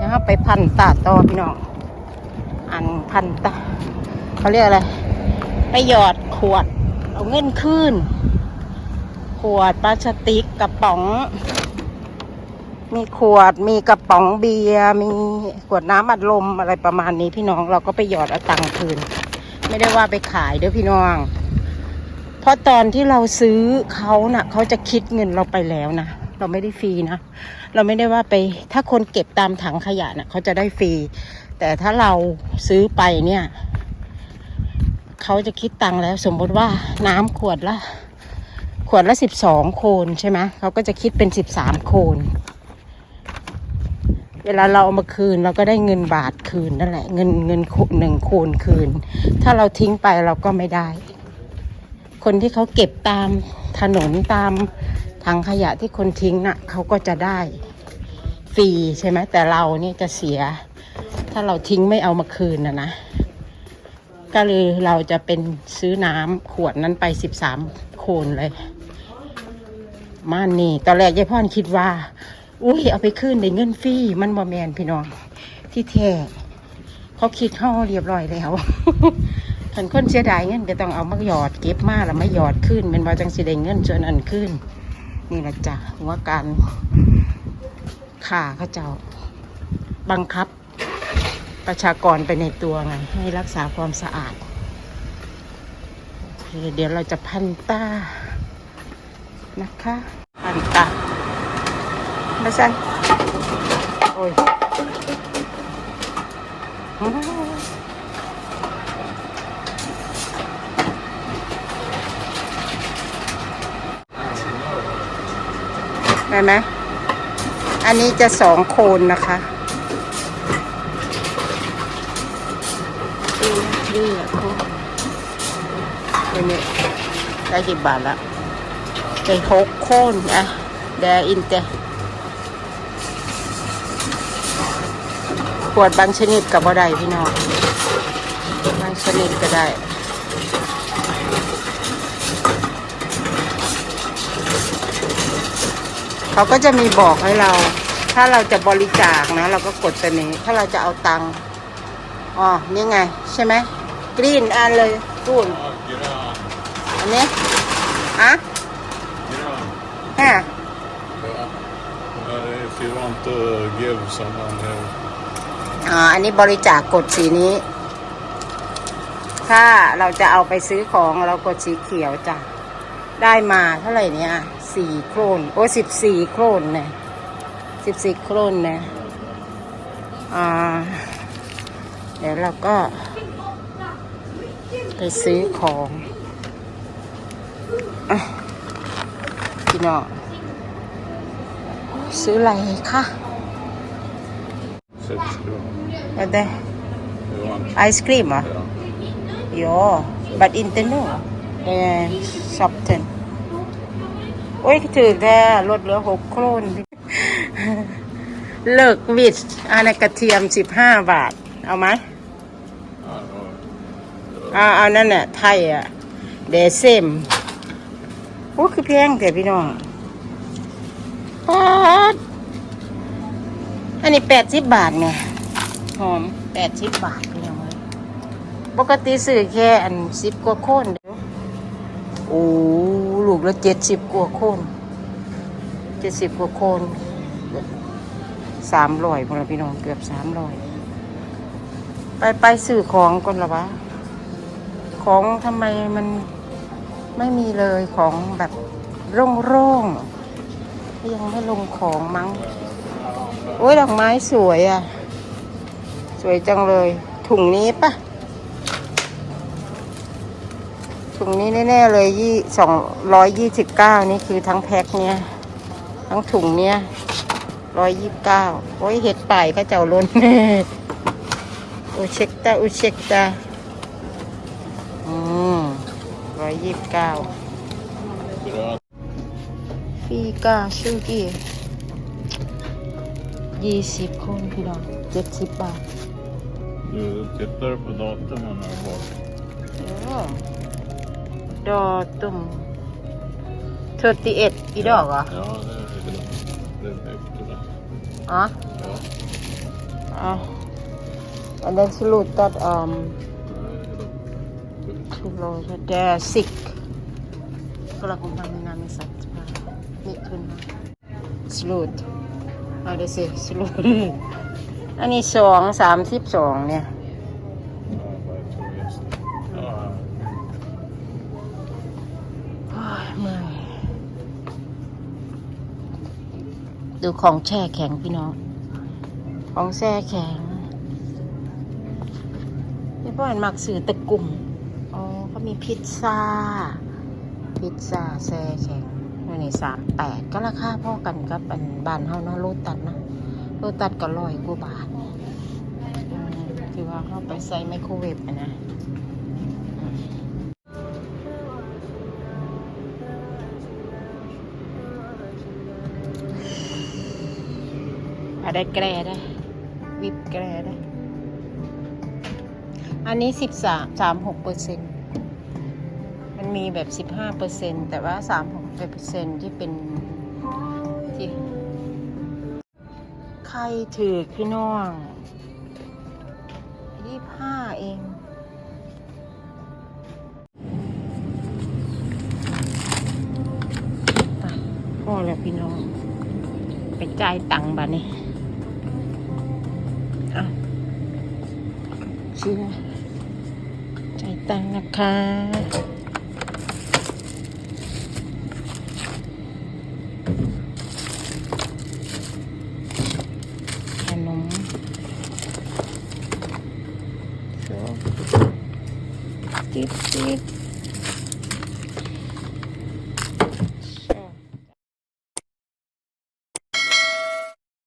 นะครับไปพันตาต่อพี่น้อง อันพันตาเขาเรียกอะไร ไปหยอดขวด เอาเงินคืนขวดพลาสติกกระป๋อง มีขวดมีกระป๋องเบียร์มีขวดน้ำอัดลมอะไรประมาณนี้พี่น้องเราก็ไปหยอดเอาตังค์คืน ไม่ได้ว่าไปขายเด้อพี่น้อง เพราะตอนที่เราซื้อเขาน่ะเขาจะคิดเงินเราไปแล้วนะ เราไม่ได้ฟรีนะ เราไม่ได้ว่าไปถ้าคนเก็บตามถังขยะน่ะเขาจะได้ฟรี แต่ถ้าเราซื้อไปเนี่ย เขาจะคิดตังค์แล้ว สมมติว่าน้ำขวดละ ขวดละสิบสองโคนใช่ไหมเขาก็จะคิดเป็นสิบสามโคนเวลาเราเอามาคืนเราก็ได้เงินบาทคืนนั่นแหละ เงินเงินหนึ่งโคนคืน ถ้าเราทิ้งไปเราก็ไม่ได้ คนที่เขาเก็บตามถนนตาม ถังขยะที่คนทิ้งน่ะเขาก็จะได้ฟรีใช่ไหมแต่เราเนี่ยจะเสีย ถ้าเราทิ้งไม่เอามาคืนนะนะ ก็เลยเราจะเป็นซื้อน้ำขวดนั้นไปสิบสามโคนเลยมานนี่ตอนแรกยายพ่อนคิดว่า อุ้ยเอาไปคืนได้เงินฟรีมันบอแมนพี่น้อง ที่แท้เขาคิดห่อเรียบร้อยแล้วขันคนเสียดายเงินก็ต้องเอามาหยอดเก็บมาแล้วมาหยอดขึ้นเป็นว่าจังสิได้เงินส่วนอันขึ้น นี่แหละจ้ะหัวการข่าเขาเจ้า บังคับประชากรไปในตัวไง ให้รักษาความสะอาดเเดี๋ยวเราจะพันตานะคะ พันตาไม่ใช่โอ้ย ได้ไหมอันนี้จะสองโคนนะคะดีดีอะคุณตัวนี้ได้กี่บาทละได้หกโคนอะเดอินเตขวดบางชนิดกับบ่ได้พี่น้องบางชนิดก็ได้ เขาก็จะมีบอกให้เรา ถ้าเราจะบริจาคนะ เราก็กดตัวนี้ถ้าเราจะเอาตังค์อ๋อนี่ไง ใช่ไหมกรีนอันเลยกูนอันนี้อะฮะ if you want to give someone อ๋ออันนี้บริจาคกดสีนี้ ถ้าเราจะเอาไปซื้อของเรากดสีเขียวจ้ะ ได้มาเท่าไหร่เนี่ย สี่โครน โอ้สิบสี่โครนเนี่ยสิบสี่โครนเนี่ยอ่าเดี๋ยวเราก็ ไปซื้อของอะพี่น้องซื้ออะไรคะ sex kronor. อะไร You want? ไอศครีมเหรอ Ja. โยบัตอินเตอร์ โนเอช็อปเทนโอ้ยถือแค่ลดเหลือหกโครนเลิกวิดอันนนกระเทียมสิบห้าบาท เอาไหม Ja, ja. เอาเอานั่นน่ะไทยอะเดซมโอ้คือแพงแต่พี่น้องปาดอันนี้แปดสิบบาทเนี่ยหอมแปดสิบบาทพี่น้องเอ้ยปกติซื้อแค่อันสิบกว่าโคนเดียวโอ้ ลูกละเจ็ดสิบกว่าโคนเจ็ดสิบกว่าโคนสามร้อยพลพี่น้องเกือบสามร้อยไปไปซื้อของก่อนละวะ ของทำไมมันไม่มีเลยของแบบโร่งๆยังไม่ลงของมั้ง โอ้ยดอกไม้สวยอะ สวยจังเลย ถุงนี้ปะ ถุงนี้แน่ๆเลยยี่สองร้อยยี่สิบเก้านี่คือทั้งแพ็คเนี้ยทั้งถุงเนี้ยร้อยยี่สิบเก้าโอ้ยเห็ดป่ายก็เจ้าล้นอุเช็กตาอุเช็กตาอืมร้อยยี่สิบเก้าฟีกาซูกี้ยี่สิบคนพี่น้องเจ็ดสิบบาท Du tittar på datumen här bak. โอ้ ดอตุ่มเทอร์ติเอ็ดอีดอกเหรอ Ja, det är grön. Den efter det. อ๋อ Ja. อะ and then slutat um Nej, eller- slutat det är sick kolla kung paano namin sa dito na slut ah det ser slut อันนี้สองสามสิบสองเนี่ย ดูของแช่แข็งพี่น้อง ของแช่แข็งพี่พ่อเห็นมักสื่อตะกลุ่มอ๋อเขามีพิซซ่า พิซซ่าแช่แข็งนนี้สามแปดก็ราคาพ่อกันกับอันบานเฮาเนาะโลตัดนะโลตัดก็ร้อยกว่าบาทคือว่าเขาไปใส่ไมโครเวฟนะ อะได้แกรได้ วิบแกรได้ อันนี้สิบสามสามหกเปอร์เซ็นมันมีแบบสิบห้าเปอร์เซ็นแต่ว่าสามหกเปอร์เซ็นที่เป็นที่ใครถือพี่น้องยี่ห้าเองพ่อแล้วพี่น้องไปจ่ายตังค์บ้านี่ อะซื้อใจตังนะคะขนมจิ๊บจิ๊บ